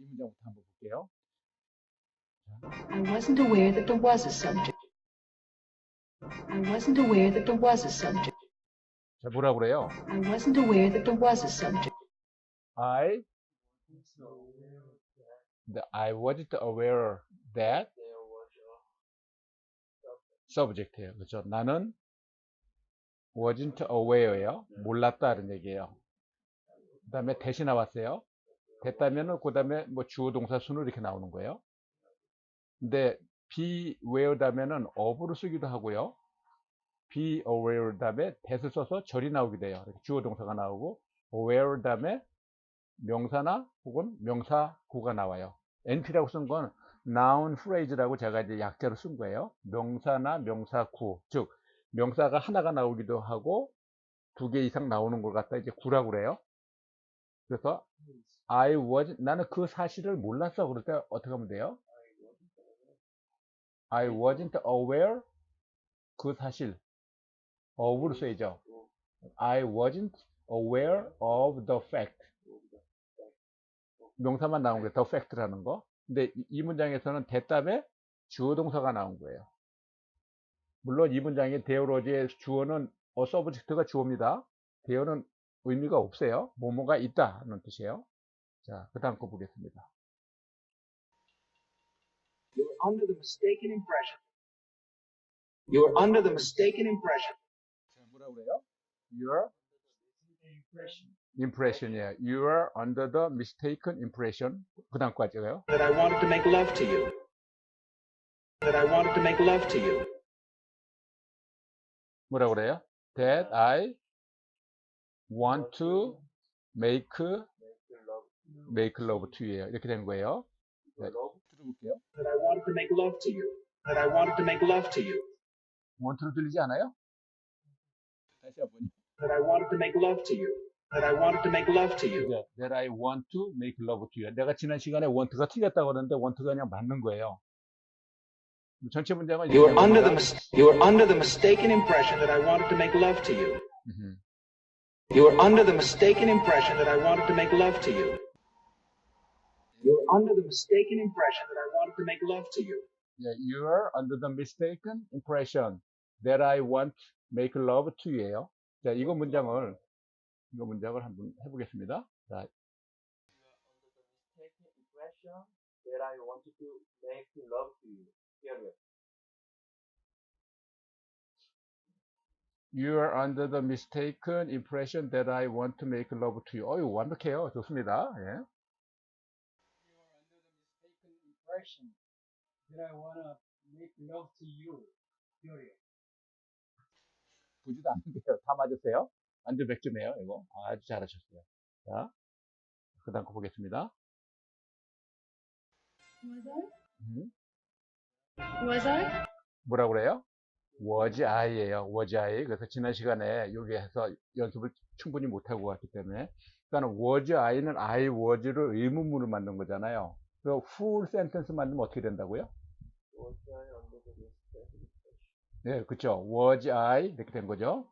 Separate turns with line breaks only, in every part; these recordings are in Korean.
이 문장부터 한번 볼게요.
I wasn't aware that there was a subject. I wasn't aware that there was a subject.
자, 뭐라 그래요?
I wasn't aware that there was a subject.
I the, I wasn't aware that subject예요. 그렇죠? 나는 wasn't aware예요. 몰랐다는 얘기예요. 그 다음에 대시 나왔어요. 됐다면은 그 다음에 뭐 주어 동사 순으로 이렇게 나오는 거예요. 근데 be aware 다음에는 of를 쓰기도 하고요. be aware 다음에 that을 써서 절이 나오게 돼요. 주어 동사가 나오고 aware 다음에 명사나 혹은 명사구가 나와요. NP라고 쓴 건 noun phrase라고 제가 이제 약자로 쓴 거예요. 명사나 명사구, 즉 명사가 하나가 나오기도 하고 두 개 이상 나오는 걸 갖다 이제 구라고 그래요. 그래서 I was 나는 그 사실을 몰랐어. 그럴 때 어떻게 하면 돼요? I wasn't aware 그 사실 of로 써야죠. I wasn't aware of the fact. 명사만 나온 게 the fact라는 거. 근데 이- 이 문장에서는 대답에 주어 동사가 나온 거예요. 물론 이 문장의 대어로지의 주어는 어 서브젝트가 주어입니다. 대어는 의미가 없어요. 뭐뭐가 있다는 뜻이에요. 자, 그 다음 거 보겠습니다.
You were under the mistaken impression. You were under the mistaken impression.
자, 뭐라 그래요? Your impression이에요. You are under the mistaken impression. 그 다음까지가요.
that I wanted to make love to you. That I wanted to make love to you.
뭐라 그래요? That I want to make make love to you예요. 이렇게 되는 거예요. 네, 들어볼게요.
That I wanted to make love to you. That I wanted to make love to you.
원투로 들리지 않아요? 다시 한번.
That I wanted to make love to you. That I wanted to make love to you.
네, That I want to make love to you. 내가 지난 시간에 원트가 틀렸다고 그러는데 원트가 그냥 맞는 거예요. 전체 문장은
You were
이렇게
under the
됩니다.
mis- you were under the mistaken impression that I wanted to make love to you.
음흠.
You were under the mistaken impression that I wanted to make love to you. You were under the mistaken impression that I wanted to make love to you.
Yeah, you are under the mistaken impression that I want make love to you예요. 자, 이거 문장을 이거 문장을 한번 해보겠습니다. 자,
mistaken impression that I wanted to make love to you. Period.
You are under the mistaken impression that I want to make love to you. 어유 완벽해요. 좋습니다. 예.
you are under the mistaken impression that I want to make love to you. Period.
보지도 않는데요. 다 맞으세요? 완전 100점이에요. 이거 아주 잘하셨어요. 자, 그 다음 거 보겠습니다.
Was I?
음,
Was I?
뭐라 그래요? Was I. 그래서 지난 시간에 여기에서 연습을 충분히 못하고 왔기 때문에 그러니까 I는 I was를 의문문을 만든 거잖아요. 그 full sentence 만들면 어떻게 된다고요?
Was I under the mistaken impression?
네, 그쵸. was I 이렇게 된 거죠.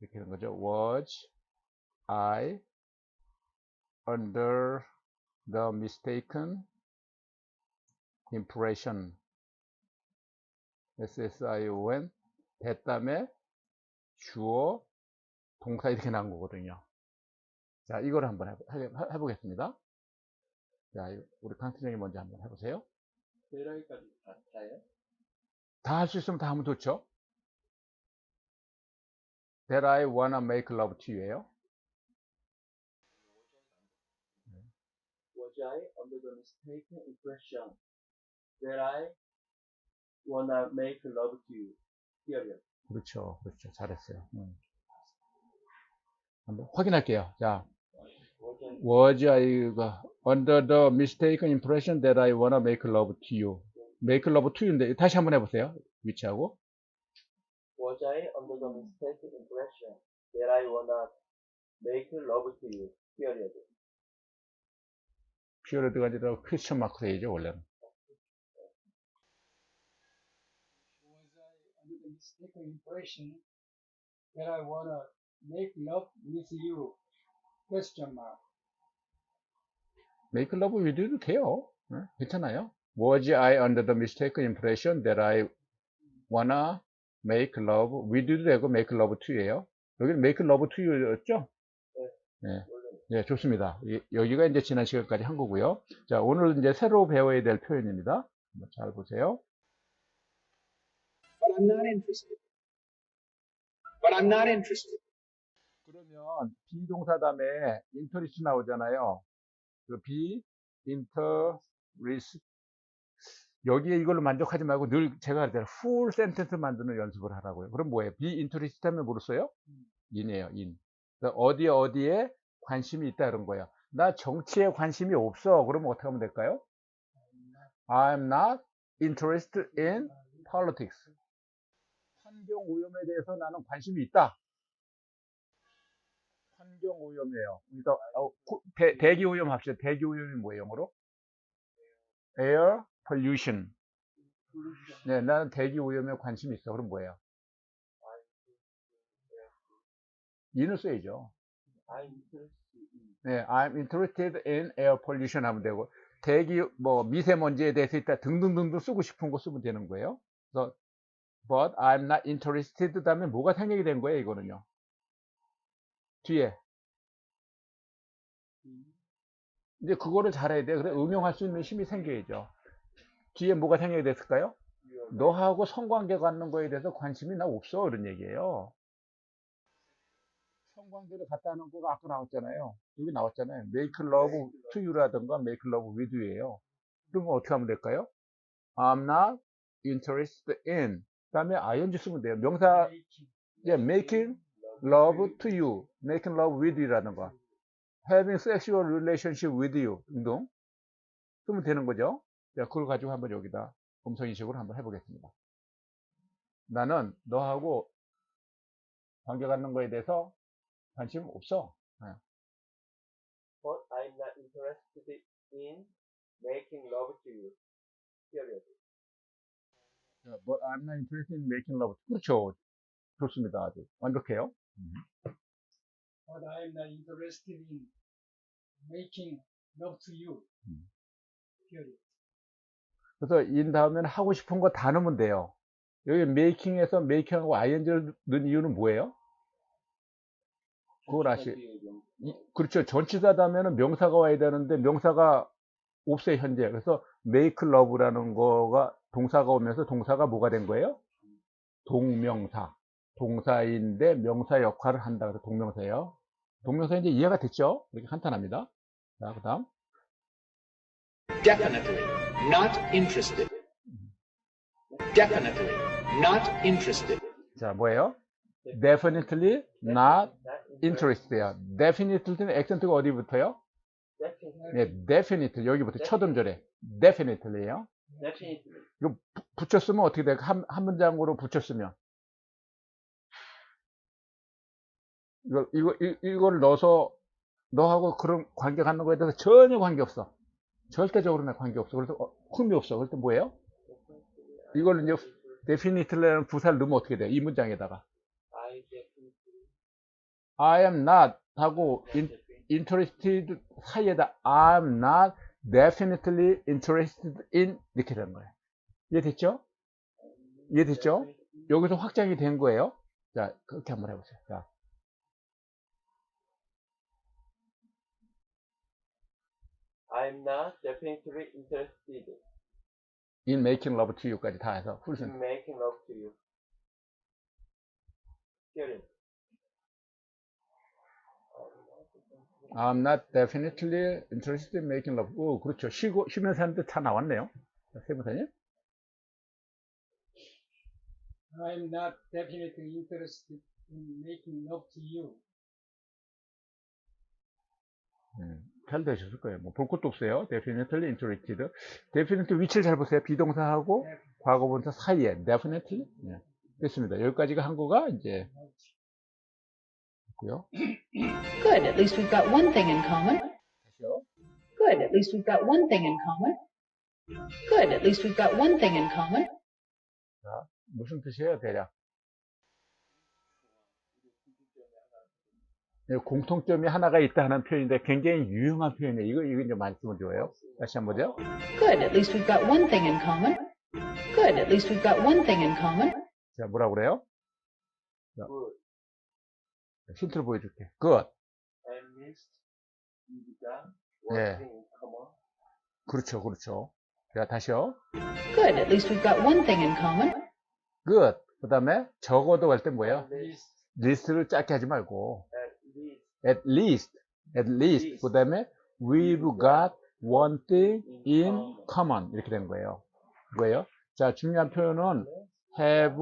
이렇게 된 거죠. was I under the mistaken impression SSION 됐다음에 주어 동사 이렇게 나온 거거든요. 자, 이걸 한번 해, 보겠습니다 자, 우리 강팀장님 먼저 한번 해보세요.
대라이까지 다 다요?
다 할 수 있으면 다 하면 좋죠. That I wanna make love to you예요.
Was I under the mistaken impression that I wanna make love to you? Period.
그렇죠. 그렇죠. 잘했어요. 음. 한번 확인할게요. 자,
Was I
under the mistaken impression that I wanna make love to you. make love to you인데 다시 한번 해보세요. 위치하고.
Was I under the mistaken impression that I wanna make love to you? Period.
피어레드가 아니라 퀘스천 마크로 해야죠, 원래는.
Was I the mistaken impression that I want to make love with you? Question mark.
make love with you도 돼요. 네, 괜찮아요. Was I under the mistaken impression that I wanna make love with you도 되고 make love to예요. 여기는 make love to you였죠? 네. 네, 좋습니다. 이- 여기가 이제 지난 시간까지 한 거고요. 자, 오늘 이제 새로 배워야 될 표현입니다. 한번 잘 보세요.
But I'm not interested. But I'm not interested.
그러면 비동사 다음에 interest 나오잖아요. 그 be, interest. 여기에 이걸로 만족하지 말고 늘 제가 할 때는 full sentence 만드는 연습을 하라고요. 그럼 뭐예요? be interested 하면 뭐로 써요? in이에요, in. 어디에 어디에 관심이 있다 이런 거예요. 나 정치에 관심이 없어. 그러면 어떻게 하면 될까요? I'm not interested in politics. 환경 오염에 대해서 나는 관심이 있다. 환경 오염이에요. 그러니까 어, 고- 대, 대기 오염 합시다. 대기 오염이 뭐예요, 영어로? air pollution. 네, 나는 대기 오염에 관심이 있어. 그럼 뭐예요? 인을 써야죠. 네, I'm interested in air pollution 하면 되고 대기 뭐 미세먼지에 대해서 있다 등등등등 쓰고 싶은 거 쓰면 되는 거예요. 그래서 but I'm not interested 다음에 뭐가 생략이 된 거예요, 이거는요. 뒤에 이제 그거를 잘해야 돼. 그래 응용할 수 있는 힘이 생겨야죠. 뒤에 뭐가 생략이 됐을까요? 너하고 성관계 갖는 거에 대해서 관심이 나 없어 이런 얘기예요. 성관계를 갖다 하는 거가 아까 나왔잖아요. 여기 나왔잖아요. make love to you라든가 make love with you예요. 그러면 어떻게 하면 될까요? I'm not interested in. 그다음에 ing 쓰면 돼요. 명사 예, making love to you, making love with you라는 거. having sexual relationship with you 등등 쓰면 되는 거죠. 자, 그걸 가지고 한번 여기다 음성인식으로 한번 해보겠습니다. 나는 너하고 관계 갖는 거에 대해서 관심 없어.
But I'm not interested in making love to you. Period.
자, But I'm not interested in making love. 그렇죠. 좋습니다. 아주 완벽해요.
But I am not interested in making love to you.
음.
Period.
그래서 in 다음에는 하고 싶은 거 다 넣으면 돼요. 여기 making에서 making하고 ing를 넣은 이유는 뭐예요? 그걸 아시, 이- 그렇죠. 전치사 다음에는 명사가 와야 되는데 명사가 없어요, 현재. 그래서 make love라는 거가 동사가 오면서 동사가 뭐가 된 거예요? 동명사. 동사인데 명사 역할을 한다. 그래서 동명사예요. 동명사 이제 이해가 됐죠? 이렇게 간단합니다. 자, 그 다음.
Definitely not interested. Definitely not interested.
자, 뭐예요? definitely not interested야. definitely는 액센트가 어디부터요?
Definitely.
네, definitely 여기부터 첫 음절에 definitely예요.
Definitely.
이거 부- 붙였으면 어떻게 돼요? 한, 한 문장으로 붙였으면 이거 이거 이, 이걸 넣어서 너하고 그런 관계 갖는 거에 대해서 전혀 관계 없어. 절대적으로 나 관계 없어. 그래서 어, 흠이 없어. 그럴 때 뭐예요? 이걸 이제 definitely라는 부사를 넣으면 어떻게 돼요? 이 문장에다가
I definitely.
I am not 하고 in, interested 사이에다 I'm not definitely interested in 이렇게 되는 거예요. 이해됐죠? 이해됐죠? 여기서 확장이 된 거예요. 자, 그렇게 한번 해보세요. 자,
I'm not definitely interested
in making love to you까지 다 해서 풀
in making love to you.
I'm not definitely interested in making love. 오, 그렇죠. 쉬고, 쉬면서 하는데 다 나왔네요. 자, 세무사님.
I am not definitely interested in making love to you.
음, 잘 되셨을 거예요. 뭐, 볼 것도 없어요. definitely interested. definitely 위치를 잘 보세요. 비동사하고 과거분사 사이에 definitely. 예. 됐습니다. 여기까지가 한국어가 이제 있고요.
Good, at least we've got one thing in common.
다시요.
Good, at least we've got one thing in common. Good, at least we've got one thing in common.
무슨 뜻이에요, 대략? 공통점이 하나가 있다 하는 표현인데 굉장히 유용한 표현이에요. 이거, 이거 이제 많이 쓰면 좋아요. 다시 한번 보죠.
Good, at least we've got one thing in common. Good, at least we've got one thing in common.
자, 뭐라고 그래요?
Good.
힌트를 보여줄게. Good.
At least you've got
예.
one thing in common.
그렇죠, 그렇죠. 자, 다시요.
Good, at least we've got one thing in common.
Good. 그 다음에 적어도 할 때 뭐예요? 리스트를 짧게 하지 말고
at least
at least. 그 다음에 we've got one thing in common 이렇게 되는 거예요. 뭐예요? 자, 중요한 표현은 have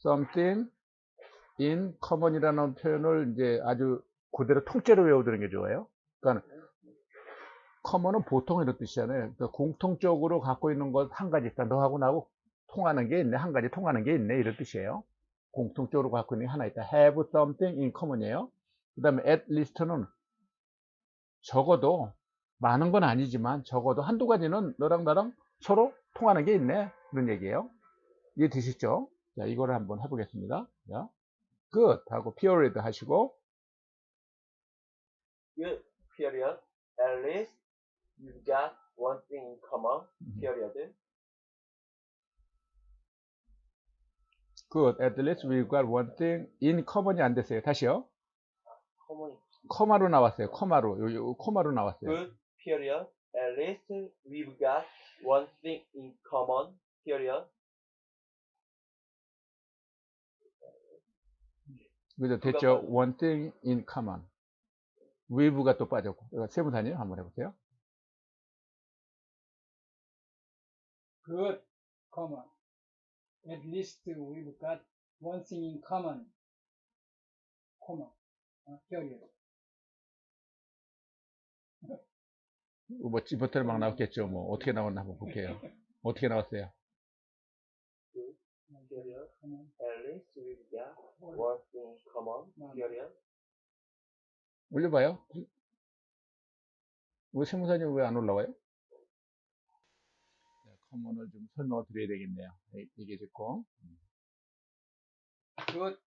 something in common이라는 표현을 이제 아주 그대로 통째로 외워두는 게 좋아요. 그러니까 common은 보통 이런 뜻이잖아요. 그러니까 공통적으로 갖고 있는 것 한 가지 있다. 너하고 나하고 통하는 게 있네. 한 가지 통하는 게 있네. 이런 뜻이에요. 공통적으로 갖고 있는 게 하나 있다. have something in common이에요. 그 다음에 at least는 적어도 많은 건 아니지만 적어도 한두 가지는 너랑 나랑 서로 통하는 게 있네. 그런 얘기예요. 이해 되시죠? 자, 이거를 한번 해보겠습니다. 자, good 하고 period 하시고
good period. At least you've got one thing in common.
Mhm.
Period.
good. At least we've got one thing in common이 안 됐어요. 다시요.
Common.
커마로 나왔어요. 커마로. 요, 요 커마로 나왔어요.
Good period. At least we've got one thing in common. Period.
그죠? 됐죠? one thing in common. we've가 또 빠졌고. 이거 세분 단위로 한번 해보세요.
Good, comma. At least we've got one thing in common. comma. 어, period.
뭐 찌버터를 막 나왔겠죠. 뭐 어떻게 나왔나 한번 볼게요. 어떻게 나왔어요?
Period.
comma.
At least we've got one thing in common. Period.
올려봐요. 왜 세무사님 왜 안 올라와요? 커먼을 좀 설명을 드려야 되겠네요. 이- 이게 됐고.
Good,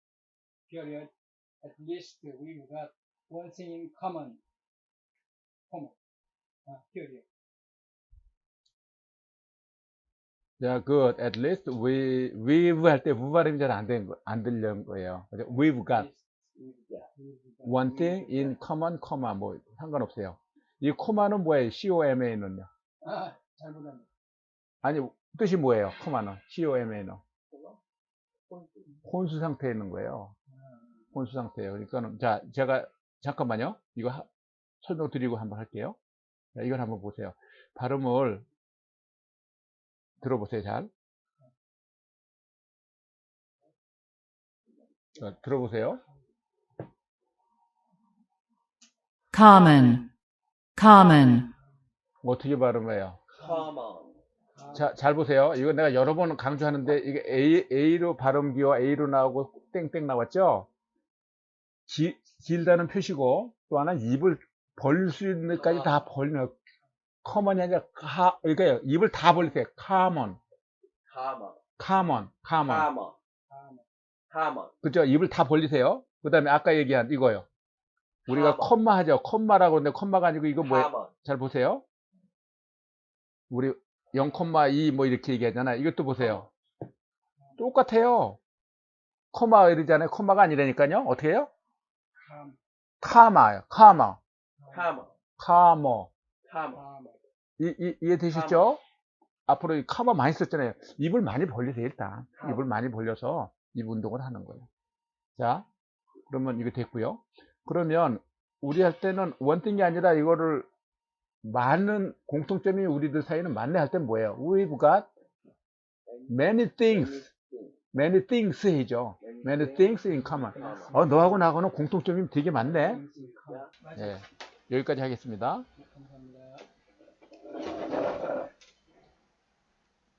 period. At least we've got one thing in common. comma. 어, period.
자, good. At least we, we've 할 때 무 발음이 잘안 들려는 거예요. We've got one thing in common, comma 뭐 상관없어요. 이 코마는 뭐예요? C-O-M-A는요?
아, 잘못했네.
아니 뜻이 뭐예요? 코마는 C-O-M-A는. 혼수 상태에 있는 거예요. 혼수 상태예요. 그러니까는 자 제가 잠깐만요. 이거 하- 설명 드리고 한번 할게요. 자, 이걸 한번 보세요. 발음을 들어보세요. 잘. 자, 들어보세요.
common, common,
어떻게 발음해요?
Common.
자, 잘 보세요. 이거 내가 여러 번 강조하는데 이게 A, A로 발음 기호 A로 나오고 땡땡 나왔죠? 기- 길다는 표시고 또 하나 입을 벌릴 수 있는 데까지 다 벌리면 커먼이 아니라 카, 그러니까 입을 다 벌리세요. Common.
common,
common. Common.
다음.
Common.
그죠? 입을 다 벌리세요. 그 다음에 아까 얘기한 이거요. 우리가
common.
콤마 하죠. 콤마라고 하는데 콤마가 아니고 이거 뭐예요? 잘 보세요. 우리 0,2 뭐 이렇게 얘기하잖아요. 이것도 보세요. 똑같아요. 코마 이러잖아요. 코마가 아니라니까요. 어떻게 해요? 카마요. 카마.
Common.
카머.
Common.
다음.
이, 이, 이해되시죠? 앞으로 이 카마 많이 썼잖아요. 입을 많이 벌리세요, 일단.
카마.
입을 많이 벌려서 입 운동을 하는 거예요. 자, 그러면 이거 됐고요. 그러면 우리 할 때는 원띵이 아니라 이거를 많은 공통점이 우리들 사이는 많네 할 땐 뭐예요? We've got many things. many things 해죠. many things in common. 어, 너하고 나하고는 공통점이 되게 많네. 예, 여기까지 하겠습니다.